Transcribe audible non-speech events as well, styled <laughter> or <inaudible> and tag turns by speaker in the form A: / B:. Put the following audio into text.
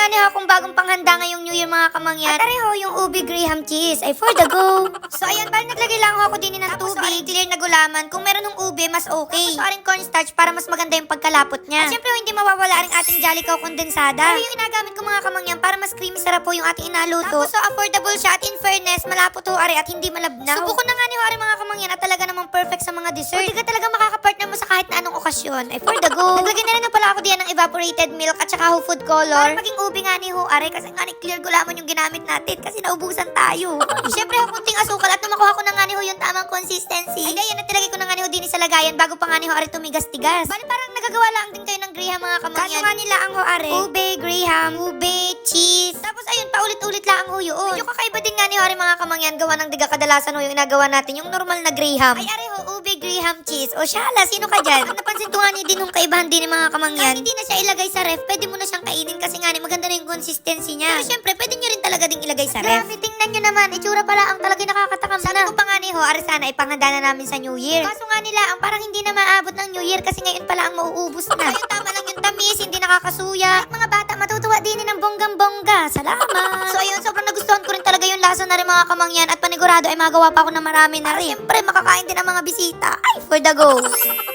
A: nga niyo akong bagong panghanda ngayong New Year mga kamangyan. At areho yung ubi graham cheese ay for the go. <laughs> So ayan, bali naglagay lang ako din ng tubig, clear na gulaman. Kung meron ng ube, mas okay. Tapos aring cornstarch para mas maganda yung pagkalapot niya. At syempre, hindi mawawala ring ating Jollicow kondensada. Pero yung inagamit ko mga kamangyan para mas creamy sarap po yung ating inaluto. Tapos so affordable siya at in fairness, malapot ho are at hindi malabnaw. Subuko na nga ni ho are mga kamangyan at talaga namang perfect sa mga dessert. Hindi ka talaga makakapartner mo sa kahit na anong okasyon. Ay for the go. Naglagay na rin na pala ako diyan ng evaporated milk at saka ho food color. Para maging ube nga ni ho are kasi nga ni clear gulaman yung ginamit natin kasi naubusan tayo. <laughs> Siyempre ho kunting asukal at namakuha ko na nga ni ho yung tamang consistency. Ay yan, natilagay ko na nga ni ho din sa lagayan bago pa nga ni ho are tumigas-tigas. Bali parang nagagawa lang din kayo ng graham mga kamangyan. Kaso nga nila ang ho are. Ube, graham, ube, cheese. Tapos ayun, paulit-ulit lang ang ho yun. Medyo kakaiba din nga ni ho are mga kamangyan gawa ng diga kadalasan ho yung inagawa natin yung normal na graham. Ay are ho, ube, graham, cheese. O shala, sino ka dyan? Ang napansin ko nga ni din yung kaibahan din ng mga kamangyan. Kahit hindi na siya ilagay sa ref, pwede mo na siyang kainin kasi nga ni maganda na yung consistency niya. Pero syempre, pwede nyo rin talaga ding ilagay sa ref. Grabe, tingnan nyo naman. Itsura pala ang talaga nakakatakam Sabi ko pa nga ni ho, are sana ipanganda na namin sa New Year. Kaso nga nila, ang parang hindi na maabot ng New Year kasi ngayon pala ang mauubos na. Ayun, tama lang yung tamis, hindi nakakasuya. At mga bata, matutuwa din ng bonggang-bongga. Salamat! so ayun, sobrang nagustuhan ko rin lasa na rin mga kamangyan at panigurado ay magawa pa ako na marami na rin. Siyempre, makakain din ang mga bisita. Ay, for the go!